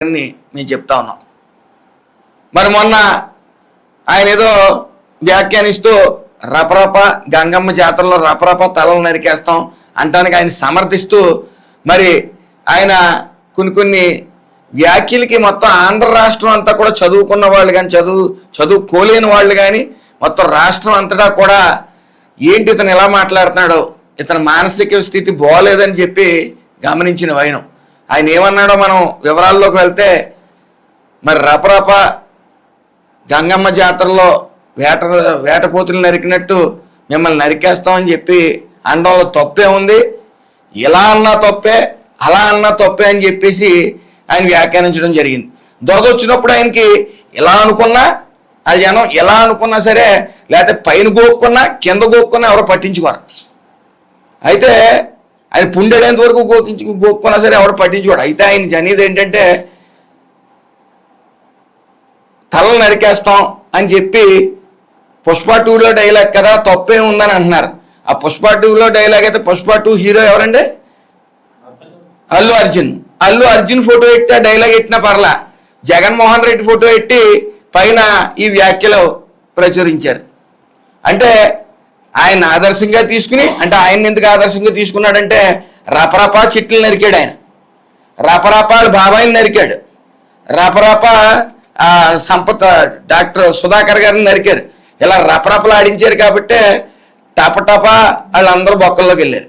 అని మేము చెప్తా ఉన్నాం. మరి మొన్న ఆయన ఏదో వ్యాఖ్యానిస్తూ రపరప గంగమ్మ జాతరలో రపరప తలలు నరికేస్తాం అంటానికి ఆయన సమర్థిస్తూ మరి ఆయన కొన్ని కొన్ని వ్యాఖ్యలకి మొత్తం ఆంధ్ర రాష్ట్రం అంతా కూడా చదువుకున్న వాళ్ళు కానీ చదువు చదువుకోలేని వాళ్ళు కానీ మొత్తం రాష్ట్రం అంతటా కూడా ఏంటి ఇతను ఎలా మాట్లాడుతున్నాడో ఇతని మానసిక స్థితి బాగోలేదని చెప్పి గమనించిన వైనం. ఆయన ఏమన్నాడో మనం వివరాల్లోకి వెళ్తే మరి రపరప గంగమ్మ జాతరలో వేట వేటపోతులు నరికినట్టు మిమ్మల్ని నరికేస్తామని చెప్పి అనడంలో తప్పే ఉంది. ఇలా అన్నా తప్పే అలా అన్నా తప్పే అని చెప్పేసి ఆయన వ్యాఖ్యానించడం జరిగింది. దొరద వచ్చినప్పుడు ఆయనకి ఇలా అనుకున్నా అది జనం ఎలా అనుకున్నా సరే లేకపోతే పైన గోక్కున్నా కింద గోక్కున్నా ఎవరు పట్టించుకోరు. అయితే ఆయన పుండేంత వరకు గోకించు గోక్కున్నా సరే ఎవరు పట్టించుకోడు అయితే ఆయన జనీది ఏంటంటే తలలు నరికేస్తాం అని చెప్పి పుష్ప టూలో డైలాగ్ కదా తప్పే ఉందని అంటున్నారు. ఆ పుష్ప టూలో డైలాగ్ అయితే పుష్ప టూ హీరో ఎవరండి? అల్లు అర్జున్. అల్లు అర్జున్ ఫోటో ఎట్టి డైలాగ్ ఎట్టినా పర్లా. జగన్మోహన్ రెడ్డి ఫోటో ఎట్టి పైన ఈ వ్యాఖ్యలు ప్రచురించారు. అంటే ఆయన ఆదర్శంగా తీసుకుని అంటే ఆయన ఎందుకు ఆదర్శంగా తీసుకున్నాడంటే రపరపా చెట్లు నరికాడు ఆయన. రపరపా వాళ్ళ బాబాయిని నరికాడు. రపరప ఆ, సంపత్ డాక్టర్ సుధాకర్ గారిని నరికారు. ఇలా రపరపలు ఆడించారు కాబట్టి టపటప వాళ్ళందరూ బొక్కల్లోకి వెళ్ళారు.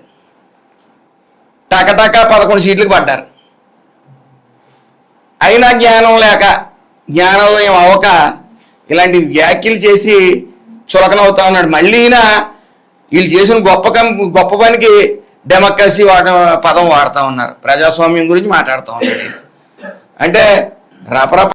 టకటక పదకొండు సీట్లకు పడ్డారు. అయినా జ్ఞానం లేక జ్ఞానోదయం అవ్వక ఇలాంటి వ్యాఖ్యలు చేసి చులకనవుతా ఉన్నాడు. మళ్ళీ ఈయన వీళ్ళు చేసిన గొప్ప కం గొప్ప పనికి డెమోక్రసీ వాడ పదం వాడుతూ ఉన్నారు. ప్రజాస్వామ్యం గురించి మాట్లాడుతూ ఉన్నారు అంటే రపరప